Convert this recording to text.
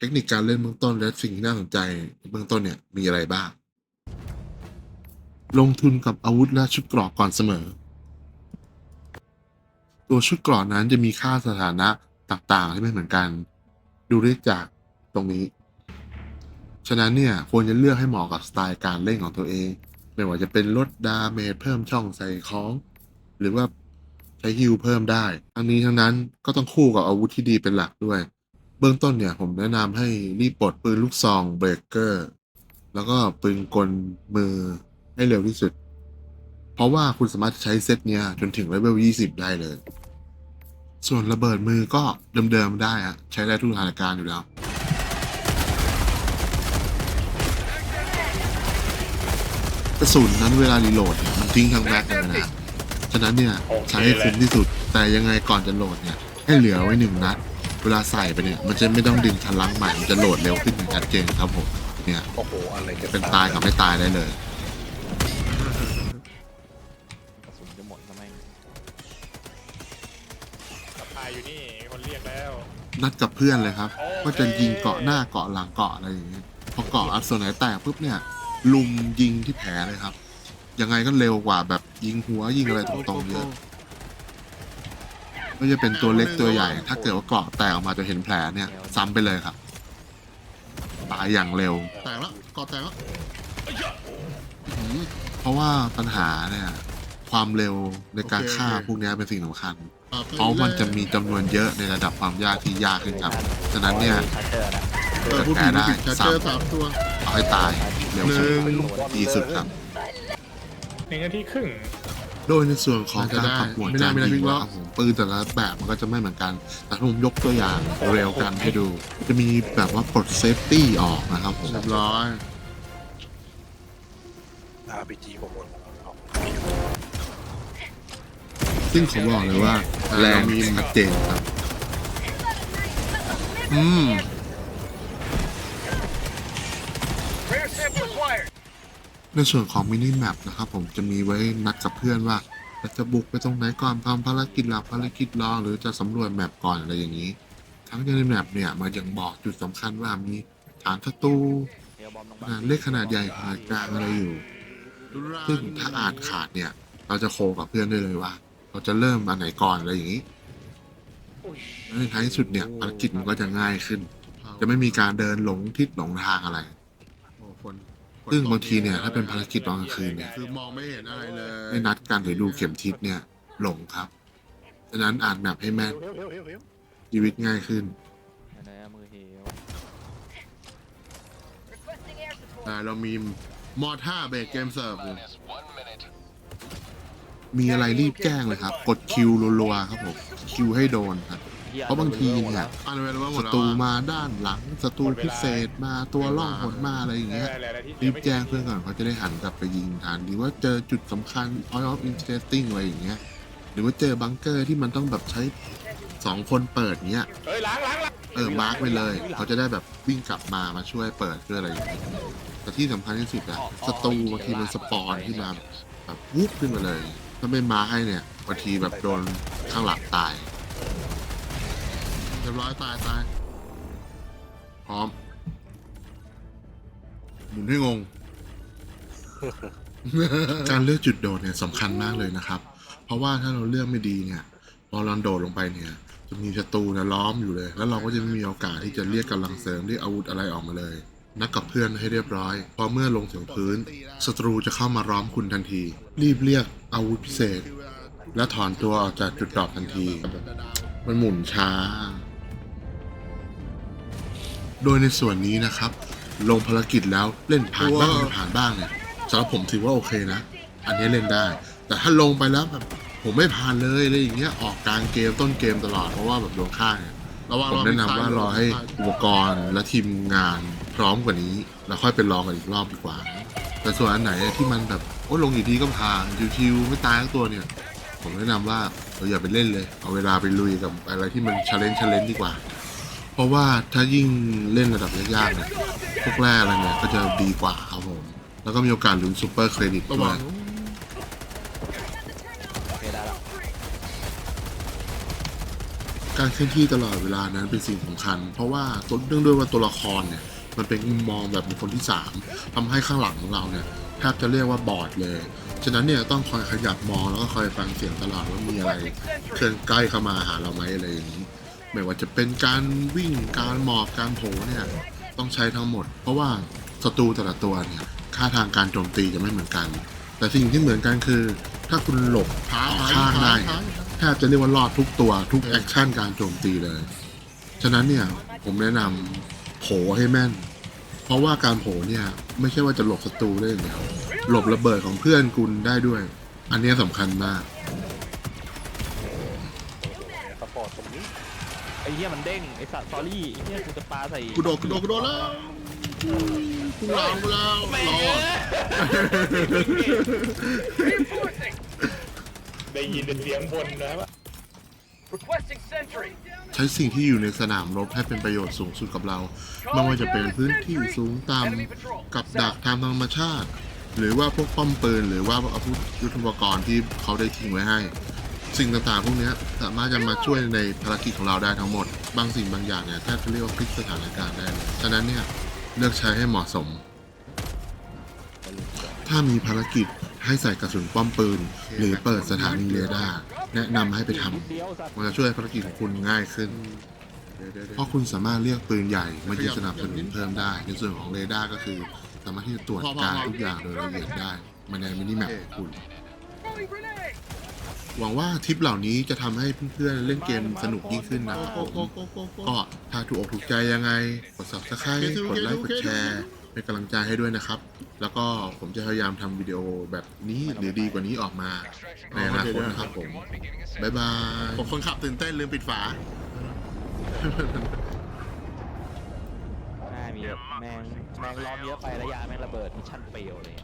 เทคนิคการเล่นเบื้องต้นและสิ่งที่น่าสนใจเบื้องต้นเนี่ยมีอะไรบ้าง ลงทุนกับอาวุธและชุดเกราะก่อนเสมอ ตัวชุดเกราะนั้นจะมีค่าสถานะต่างๆที่ไม่เหมือนกัน ดูได้จากตรงนี้ ฉะนั้นเนี่ยควรจะเลือกให้เหมาะกับสไตล์การเล่นของตัวเอง ไม่ว่าจะเป็นลดดาเมจเพิ่มช่องใส่ของ หรือว่าใช้ฮิลเพิ่มได้ ทั้งนี้ทั้งนั้นก็ต้องคู่กับอาวุธที่ดีเป็นหลักด้วย เบื้องต้นเนี่ยผมแนะนำให้รีบปลดปืนลูกซองเบรกเกอร์แล้วก็ปืนกลมือให้เร็วที่สุด เพราะว่าคุณสามารถใช้เซตเนี้ยจนถึงเลเวล 20 ได้เลย ส่วนระเบิดมือก็เดิมๆได้อะใช้ได้ทุกสถานการณ์อยู่แล้วกระสุนนั้นเวลารีโหลดเนี่ยมันทิ้งทั้งแม็กเลยนะ ฉะนั้นเนี่ยใช้ให้คุ้มที่สุด แต่ยังไงก่อนจะโหลดเนี่ยให้เหลือไว้หนึ่งนัด เวลาใส่ไปเนี่ย มันจะไม่ต้องดึงทันลังใหม่มันจะโหลดเร็วขึ้นอย่างชัดเจนครับผมเนี่ยโอ้โหอะไรกันเป็นตายกับไม่ตายได้เลยกระสุนจะหมดทำไมตายอยู่นี่มีคนเรียกแล้วนัดกับเพื่อนเลยครับว่าจะยิงเกาะหน้าเกาะหลังเกาะอะไรอย่างเงี้ยพอเกาะอันส่วนไหนแตกปุ๊บเนี่ยลุมยิงที่แผลเลยครับ ยังไงก็เร็วกว่าแบบยิงหัวยิงอะไรตรงๆเยอะ ไม่ว่าจะเป็นตัวเล็กตัวใหญ่ ถ้าเกิดว่าเกาะแตกออกมาจะเห็นแผลเนี่ยซ้ำไปเลยครับ ตายอย่างเร็ว แตกแล้วเกาะแตกแล้วเพราะว่าปัญหาเนี่ย ความเร็วในการฆ่าพวกเนี้ยเป็นสิ่งสำคัญ เพราะมันจะมีจำนวนเยอะในระดับความยากที่ยากขึ้นครับ ฉะนั้นเนี่ยชาร์เจอร์นะเกิดแผลได้สามตัวเอาให้ตายเร็วสุดดีสุดครับหนึ่งนาทีครึ่ง โดยในส่วนของการปรับหมวดการยิงนะครับผมปืนแต่ละแบบมันก็จะไม่เหมือนกัน แต่ถ้าผมยกตัวอย่างเร็วกันให้ดู จะมีแบบว่าปลดเซฟตี้ออกนะครับผมเรียบร้อย RPG ผมหมดซึ่งผมบอกเลยว่าแรงมีชัดเจนครับ อืม ในส่วนของมินิแมปนะครับผมจะมีไว้นัดกับเพื่อนว่าเราจะบุกไปตรงไหนก่อนทำภารกิจหลักภารกิจรองหรือจะสำรวจแมปก่อนอะไรอย่างนี้ ทั้งในแมปเนี่ยมันยังบอกจุดสำคัญว่ามีฐานศัตรูเลงขนเล็กขนาดใหญ่ขนาดกลางอะไรอยู่ ซึ่งถ้าอาจขาดเนี่ย เราจะโคกับเพื่อนได้เลยว่า เราจะเริ่มอันไหนก่อนอะไรอย่างนี้ในท้ายสุดเนี่ยภารกิจมันก็จะง่ายขึ้น จะไม่มีการเดินหลงทิศหลงทางอะไร ซึ่งบางทีเนี่ยถ้าเป็นภารกิจตอนกลางคืนเนี่ยคือมองไม่เห็นอะไรเลยไม่นัดกันหรือดูเข็มทิศเนี่ยหลงครับฉะนั้นอ่านแมปให้แม่นเฮ้ยเฮ้ยเฮ้ยเฮ้ยชีวิตง่ายขึ้นไหนๆมือเหี่ยวแต่เรามีมอท่าเบรกเกมเซิร์ฟอยู่มีอะไรรีบแจ้งเลยครับ กดคิวรัวๆครับผมคิวให้โดนครับ เพราะบางทีเนี่ยอันเวลาหมศัดแล้วตรูอะมาด้านหลังศัตรูพิเศษมาตัวล่องหนมาอะไรอย่างเงี้ยอะไรๆที่รีบแจ้งเพื่อนก่อนเขาจะได้หันกลับไปยิงทันหรือว่าเจอจุดสำคัญ point of interesting อะไรอย่างเงี้ย หรือว่าเจอบังเกอร์ที่มันต้องแบบใช้สองคนเปิดเงี้ย เฮ้ยล้างล้างล้างเออ มาร์กไปเลย เขาจะได้แบบวิ่งกลับมามาช่วยเปิดเพื่ออะไรอย่างเงี้ยแต่ที่สำคัญที่สุดอะศัตรูบางทีมันสปอนขึ้นมาแบบวุบขึ้นมาเลย ถ้าไม่มาร์กให้เนี่ยบางทีแบบโดนข้างหลังตายเรียบร้อยตายตายพร้อม หมุนให้งง การเลือกจุดโดดเนี่ยสำคัญมากเลยนะครับ เพราะว่าถ้าเราเลือกไม่ดีเนี่ยพอเราโดดลงไปเนี่ย จะมีศัตรูเนี่ยล้อมอยู่เลย แล้วเราก็จะไม่มีโอกาสที่จะเรียกกำลังเสริมเรียกอาวุธอะไรออกมาเลย นัดกับเพื่อนให้เรียบร้อย พอเมื่อลงถึงพื้นศัตรูจะเข้ามาล้อมคุณทันที รีบเรียกอาวุธพิเศษ และถอนตัวออกจากจุดดรอปทันที มันหมุนช้า โดยในส่วนนี้นะครับ ลงภารกิจแล้วเล่นผ่านบ้างไม่ผ่านบ้างเนี่ยสำหรับผมถือว่าโอเคนะ อันนี้เล่นได้ แต่ถ้าลงไปแล้วแบบผมไม่ผ่านเลยอะไรอย่างเงี้ยออกกลางเกมต้นเกมตลอดเพราะว่าแบบโดนฆ่าเนี่ยระวังผมแนะนำว่ารอให้อุปกรณ์และทีมงานพร้อมกว่านี้ แล้วค่อยไปลองกันอีกรอบดีกว่า แต่ส่วนอันไหนที่มันแบบโอ้ลงอยู่ดีก็ผ่านชิวๆไม่ตายทั้งตัวเนี่ย ผมแนะนำว่าเราอย่าไปเล่นเลย เอาเวลาไปลุยกับอะไรที่มันชาเลนจ์ชาเลนจ์ดีกว่าเพ ราะว่าถ้ายิ่งเล่นระดับยากๆเนี่ยพวกแรกอะไรเนี่ยก็จะดีกว่าครับผม แล้วก็มีโอกาสลุ้นซูเปอร์เครดิตระด้ววัยงโอเคได้แล้วการเคลื่อนที่ตลอดเวลานั้นเป็นสิ่งสำคัญ เพราะว่าตัวเนื่องด้วยว่าตัวละครเนี่ยมันเป็นมุมมองแบบบุคคลที่สามทำให้ข้างหลังของเราเนี่ยแทบจะเรียกว่าบอดเลย ฉะนั้นเนี่ยต้องคอยขยับมองแล้วก็คอยฟังเสียงตลอดว่ามีอะไรเคลื่อนใกล้เข้ามาหาเราไหมอะไรอย่างนี้ ไม่ว่าจะเป็นการวิ่งการหมอบการโผ่เนี่ยต้องใช้ทั้งหมด เพราะว่าศัตรูแต่ละตัวเนี่ยค่าทางการโจมตีจะไม่เหมือนกัน แต่สิ่งที่เหมือนกันคือ ถ้าคุณหลบท้าข้างได้แทบจะเรียกว่ารอดทุกตัวทุกแอคชั่นการโจมตีเลย ฉะนั้นเนี่ยผมแนะนำโผให้แม่น เพราะว่าการโผ่เนี่ยไม่ใช่ว่าจะหลบศัตรูได้อย่างเดียวหลบระเบิดของเพื่อนคุณได้ด้วย อันนี้สำคัญมาก สปอร์ตตรงนี้ ไอ้เหี้ยมันเด้งไอ้สัตว์สอรี่ไอ้เหี้ยกูจะปาใส่กูโดดกูโดดกูโดดแล้วกูลางกูแล้วรอดได้ยินเป็นเสียงบนนะว่า Requesting sentry. ใช้สิ่งที่อยู่ในสนามรบให้เป็นประโยชน์สูงสุดกับเรา ไม่ว่าจะเป็นพื้นที่สูงต่ำกับดักทางธรรมชาติ หรือว่าพวกป้อมปืนหรือว่าอาวุธยุทโธปกรณ์ที่เขาได้ทิ้งไว้ให้ สิ่งต่างๆ พวกนี้สามารถจะมาช่วยในภารกิจของเราได้ทั้งหมด บางสิ่งบางอย่างเนี่ยแทบจะเรียกว่าพลิกสถานการณ์ได้เลยฉะนั้นเนี่ยเลือกใช้ให้เหมาะสม ถ้ามีภารกิจให้ใส่กระสุนป้อมปืน หรือเปิดสถานีเรดาร์แนะนำให้ไปทำมันจะช่วยให้ภารกิจของคุณง่ายขึ้นเพราะคุณสามารถเรียกปืนใหญ่มายิงสนับสนุนเพิ่มได้ ในส่วนของเรดาร์ก็คือ สามารถที่จะตรวจการทุกอย่างโดยละเอียดได้มาในมินิแมปของคุณ หวังว่าทริปเหล่านี้จะทำให้เพื่อนๆเล่นเกมสนุกยิ่งขึ้นนะครับโกผมโกโกโกโกก็ถ้าถูกอกถูกใจยังไง กด subscribe กดไลค์กดแชร์เป็นกำลังใจให้ด้วยนะครับ แล้วก็ผมจะพยายามทำวิดีโอแบบนี้หรือดีกว่านี้ออกมาในอนาคตนะครับผม บ๊ายบายผมคนขับตื่นเต้นลืมปิดฝาหน้ามีแบบแมงแมงล้อมเยอะไปแล้วยาแมงระเบิดมิชชั่นเปลวเลย